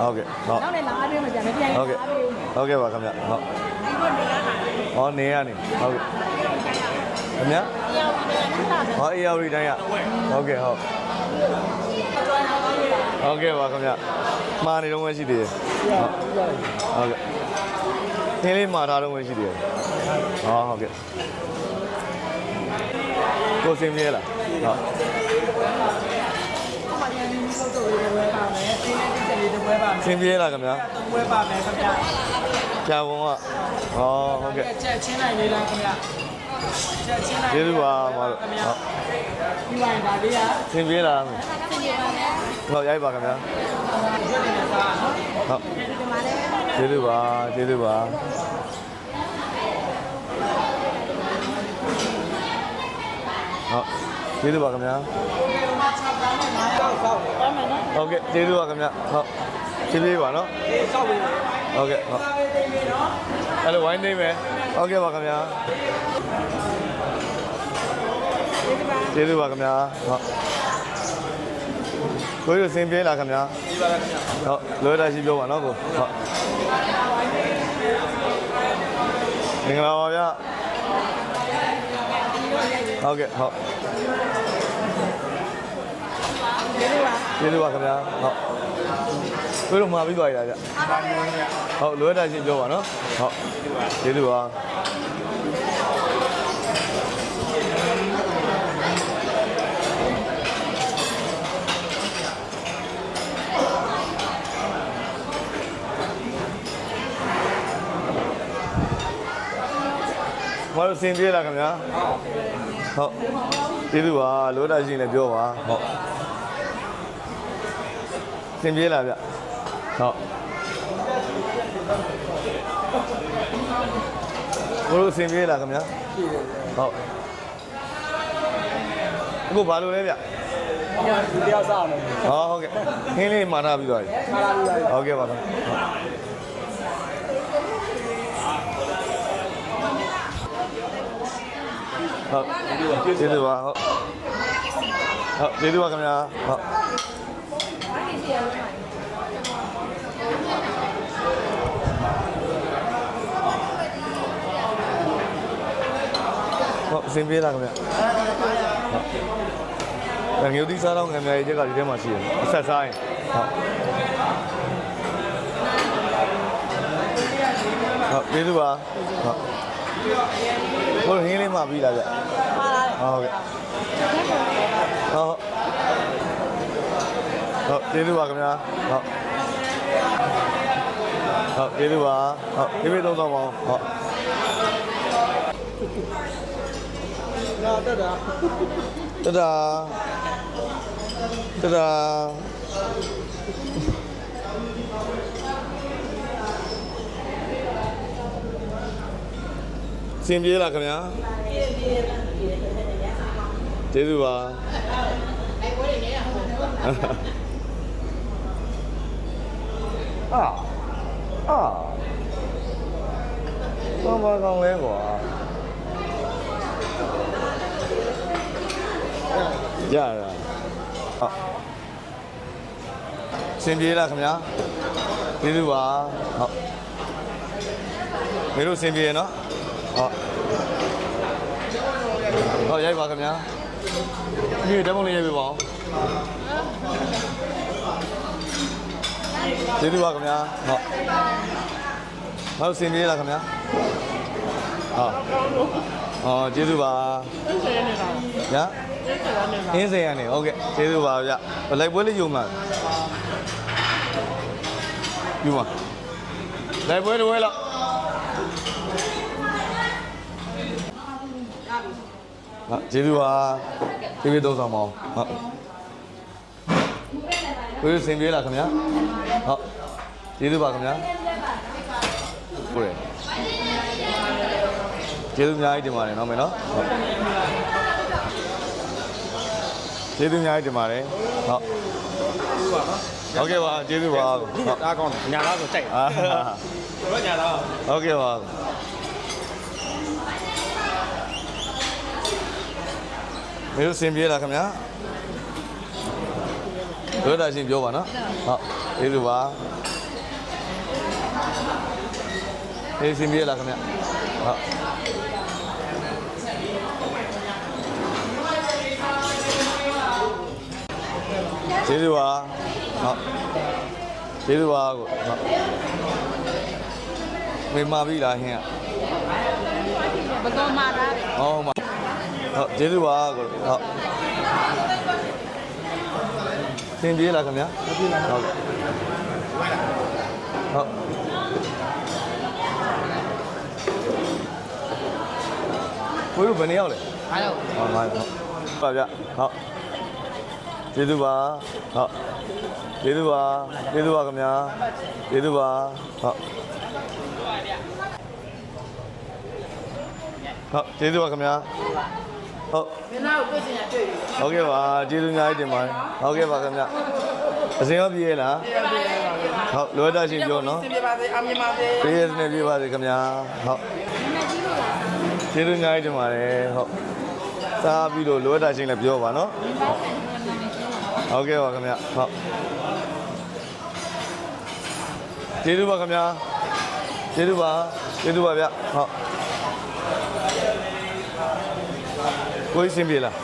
ဟုတ်ကဲ့ဟုတ်နောက်လည်းလာအားပေးမှကြာမပြန်ရင်ဟုတ်ကဲ့အားပေးဦးဟုတ်ကဲ့ပါခင်ဗျဟုတ်အဲ့ဒီနေရာမှာဟောနေရနေဟုတ်ကဲ့ခင်ဗျပြောင်းပြီးတော့နေတာပဲဟောအေယာဝတီတိုင်းရဟုတ်ကဲ့ဟုတ်ဟုတ်ကဲ့ပါခင်ဗျမှားနေတော့မရှိသေးတယ်ဟုတ်ဟုတ်ကဲ့ခင်းလေးမှာထားတော့မရှိသေးတယ်ဟောဟုတ်ကဲ့ကိုစင်ပြေလားဟုတ်အမရင်းဒီလို တော့ဝယ်ပါမယ်အင်းနဲ့တစ်ချက်လေးတစ်ပွဲပါမယ်စင်ပြေလားခင်ဗျာဝယ်ပါမယ်ခင်ဗျာဖြာဘုံကဟောဟုတ်ကဲ့ချက်ချင်းနိုင်လေးလားခင်ဗျာချက်ချင်းနိုင်ကျေးဇူးပါမတို့ခင်ဗျာဟုတ်ဒီဝိုင်းဒါလေးကစင်ပြေလားဆင်ပြေပါမယ်ဟုတ်ရိုက်ပါခင်ဗျာရွက်နေတဲ့စားနော်ဟုတ်ဒီမှာလည်းကျေးဇူးပါကျေးဇူးပါဟုတ်ကျေးဇူးပါခင်ဗျာဆောက်ဆောက်ပါမယ်နော် ဟုတ်ကဲ့ကျေးဇူးပါခင်ဗျာဟုတ်ကျေးဇူးပါနော်အေးဆောက်ပြီဟုတ်ကဲ့ဟုတ်စားပေးသိပြီနော်အဲ့လိုဝိုင်းနေမယ်ဟုတ်ကဲ့ပါခင်ဗျာကျေးဇူးပါခင်ဗျာဟုတ်ကိုရစင်ပြေးလားခင်ဗျာဒီပါလားခင်ဗျာဟုတ်လွယ်တာရှိပြောပါနော်ကိုဟုတ်မင်္ဂလာပါဗျာဟုတ်ကဲ့ဟုတ် ကျေးဇူးပါခင်ဗျာဟုတ်ကိုရမှာပြီးသွားရတာဗျဟုတ်လွယ်တာရှိပြောပါနော်ဟုတ်ကျေးဇူးပါဘာလို့စင်ပြေးလားခင်ဗျာဟုတ်ကျေးဇူးပါလွယ်တာရှိရင်လည်းပြောပါဟုတ် စင်ပြေးလားဗျဟုတ်ဘလို့စင်ပြေးလားခင်ဗျာဟုတ်အခုဘာလို့လဲဗျဒီတရားစားအောင်ဟောဟုတ်ကဲ့ခင်းလေးမှာထားပြီးသွားပြီခါလာပြီးပါဟုတ်ကဲ့ပါခင်ဟုတ်ကျေးဇူးပါဟုတ်ဟုတ်ကျေးဇူးပါခင်ဗျာဟုတ် ဟုတ်အစဉ်ပြေးလားခင်ဗျာဟုတ်ငယ်သီးစားတော့ငယ်များရေးချက်ကဒီထဲမှာရှိတယ်အဆက်စားရင်ဟုတ်ဟုတ်ကျေးဇူးပါဟုတ်ဘိုးဟင်းလေးမှပြီးလာဗျဟုတ်ကဲ့ဟုတ် ဟုတ်ကျေးဇူးပါခင်ဗျာဟုတ်ဟုတ်ကျေးဇူးပါဟုတ်ဒီပြေသုံးတော့ပါအောင်ဟုတ်လာတက်တာတဒါတဒါစင်ပြေးလားခင်ဗျာကျေးဇူးပါ အာအာဘာမကောင်းလဲကွာရရဟုတ်စင်ပြေးလားခင်ဗျာကျေးဇူးပါဟုတ်မင်းတို့စင်ပြေးရနော်ဟုတ်ဟုတ်ရိုက်ပါခင်ဗျာဒီဓာတ်ပုံလေးရိုက်ပေးပါဦး ကျေးဇူးပါခင်ဗျာဟုတ်ဟုတ်စင်ပြေးလားခင်ဗျာဟုတ်ဟောကျေးဇူးပါညာအင်းစင်ရနေဟုတ်ကဲ့ကျေးဇူးပါဗျလိုက်ပွဲလေးယူမှာယူမှာလိုက်ပွဲတစ်ပွဲလောက်ဟာကျေးဇူးပါပြေးပြေးသုံးဆောင်ပါအောင်ဟုတ် ကိုယ်စင်ပြေးလားခင်ဗျာဟုတ်ကျေးဇူးပါခင်ဗျာကိုယ်ကျေးဇူးအများကြီးတင်ပါတယ်နော်မေနော်ဟုတ်ကျေးဇူးအများကြီးတင်ပါတယ်ဟုတ်ဟုတ်ကဲ့ပါကျေးဇူးပါဟုတ်ဒါကောင်းညာလားဆိုကြိုက်အာဘာညာလားဟုတ်ကဲ့ပါမင်းတို့စင်ပြေးလားခင်ဗျာ တို့တာရှင်ပြောပါနော်ဟုတ်ကျေးဇူးပါအေးစင်ပြေလားခင်ဗျဟုတ်ကျေးဇူးပါဟုတ်ကျေးဇူးပါကိုဟုတ်မေမာပြီလားဟင်းอ่ะဘကောမာတာဟောမှာဟုတ်ကျေးဇူးပါကိုဟုတ် စင်ပြေလားခင်ဗျဟုတ်ဟုတ်ကိုတို့ဘယ်နှစ်ယောက်လဲအားလုံးဟောငါဟုတ်ပါဗျဟုတ်ကျေးဇူးပါဟုတ်ကျေးဇူးပါကျေးဇူးပါခင်ဗျာကျေးဇူးပါဟုတ်ဟုတ်ကျေးဇူးပါခင်ဗျာ ဟုတ်မင်းတို့တွေ့ချင်ရတွေ့ပြီဟုတ်ကဲ့ပါကျေးဇူးများကြီးတင်ပါတယ်ဟုတ်ကဲ့ပါခင်ဗျအစင်ရောပြေးလားဟုတ်လိုအပ်တာရှိပြောနော်စင်ပြပါစေအောင်မြင်ပါစေပြေးရစနေပြေးပါစေခင်ဗျာဟုတ်ကျေးဇူးများကြီးတင်ပါတယ်ဟုတ်စားပြီးတော့လိုအပ်တာရှိရင်လည်းပြောပါနော်ဟုတ်ကဲ့ပါခင်ဗျဟုတ်ကျေးဇူးပါခင်ဗျာကျေးဇူးပါကျေးဇူးပါဗျဟုတ် ကိုကြီးစင်ပြေလား